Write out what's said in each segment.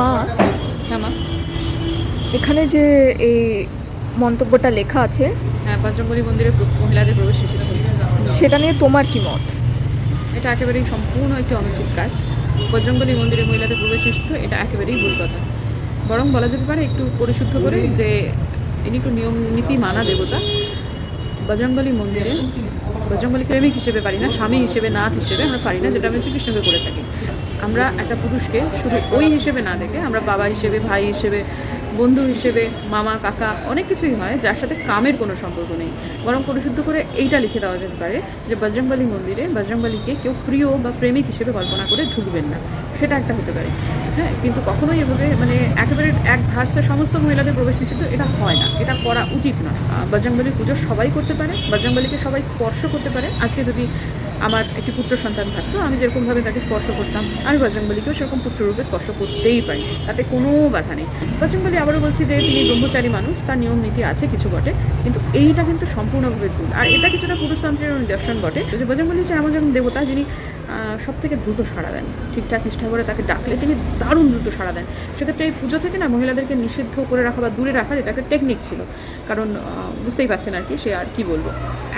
মা। হ্যাঁ মা। এখানে যে এই মন্তব্যটা লেখা আছে হ্যাঁ বজরঙ্গলী মন্দিরে মহিলাদের প্রবেশ নিষিদ্ধ সেটা নিয়ে তোমার কি মত? এটা একেবারেই সম্পূর্ণ একটি অনুচিত কাজ। বজরঙ্গলী মন্দিরে মহিলাদের প্রবেশ নিষিদ্ধ এটা একেবারেই ভুল কথা। বরং বলা যেতে পারে একটু পরিশুদ্ধ করে যে ইনি একটু নিয়ম নীতি মানা দেবতা। বজরঙ্গলী মন্দিরে বজরঙ্গলী প্রেমিক হিসেবে পারি না, স্বামী হিসেবে নাথ হিসেবে আমরা পারি না, যেটা আমি শ্রীকৃষ্ণকে করে থাকি। আমরা একটা পুরুষকে শুধু ওই হিসেবে না দেখে আমরা বাবা হিসেবে, ভাই হিসেবে বন্ধু হিসেবে মামা কাকা অনেক কিছুই হয় যার সাথে কামের কোনো সম্পর্ক নেই। বরং পরিশুদ্ধ করে এইটা লিখে দেওয়া যেতে পারে যে বজরংবলী মন্দিরে বজরংবলীকে কেউ প্রিয় বা প্রেমিক হিসেবে কল্পনা করে ঢুকবেন না। সেটা একটা হতে পারে। হ্যাঁ কিন্তু কখনোই এভাবে মানে একেবারে এক ধারসে সমস্ত মহিলাদের প্রবেশ নিষিদ্ধ এটা হয় না। এটা করা উচিত নয়। আহ, বজরংবলীর পুজো সবাই করতে পারে বজরংবলীকে সবাই স্পর্শ করতে পারে। আজকে যদি আমার একটি পুত্র সন্তান থাকতো, আমি যেরকমভাবে তাকে স্পর্শ করতাম, আমি বজরংবলীকেও সেরকম পুত্ররূপে স্পর্শ করতেই পারি, তাতে কোনো বাধা নেই। বজরংবলী আবারও বলছি যে তিনি ব্রহ্মচারী মানুষ, তার নিয়ম নীতি আছে কিছু বটে, কিন্তু এইটা কিন্তু সম্পূর্ণভাবে ভুল। আর এটা কিছুটা পুরুষতন্ত্রের নিদর্শন বটে যে বজরংবলী হচ্ছে এমন যেমন দেবতা যিনি সব থেকে দ্রুত সাড়া দেন। ঠিকঠাক নিষ্ঠা করে তাকে ডাকলে তিনি দারুণ দ্রুত সাড়া দেন। সেক্ষেত্রে এই পুজো থেকে না মহিলাদেরকে নিষিদ্ধ করে রাখা বা দূরে রাখার এটা একটা টেকনিক ছিল। কারণ বুঝতেই পারছেন আর কি, সে আর কি বলব।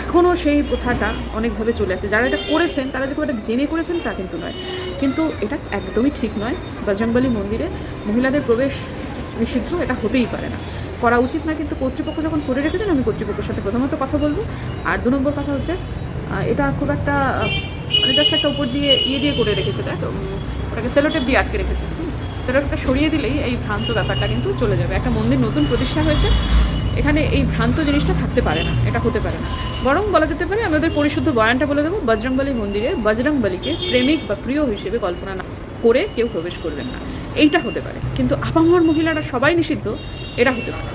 এখনও সেই প্রথাটা অনেকভাবে চলে আসছে। যারা এটা করেছেন, তারা যে খুব একটা জেনে করেছেন তা কিন্তু নয়। কিন্তু এটা একদমই ঠিক নয়। বজরংবলী মন্দিরে মহিলাদের প্রবেশ নিষিদ্ধ, এটা হতেই পারে না। করা উচিত না কিন্তু কর্তৃপক্ষ যখন করে রেখেছেন, আমি কর্তৃপক্ষের সাথে প্রথমত কথা বলব। আর দু নম্বর কথা হচ্ছে এটা খুব একটা মানে জাস্ট একটা উপর দিয়ে ইয়ে দিয়ে করে রেখেছে দেখ ওটাকে সেলোটেপ দিয়ে আটকে রেখেছে। সেলোটেপটা সরিয়ে দিলেই এই ভ্রান্ত ব্যাপারটা কিন্তু চলে যাবে। একটা মন্দির নতুন প্রতিষ্ঠা হয়েছে, এখানে এই ভ্রান্ত জিনিসটা থাকতে পারে না, এটা হতে পারে না। বরং বলা যেতে পারে আমাদের পরিশুদ্ধ বয়ানটা বলে দেবো, বজরংবলী মন্দিরে বজরংবলীকে প্রেমিক বা প্রিয় হিসেবে কল্পনা না করে কেউ প্রবেশ করবেন না। এইটা হতে পারে। কিন্তু আপামর মহিলারা সবাই নিষিদ্ধ, এটা হতে পারে।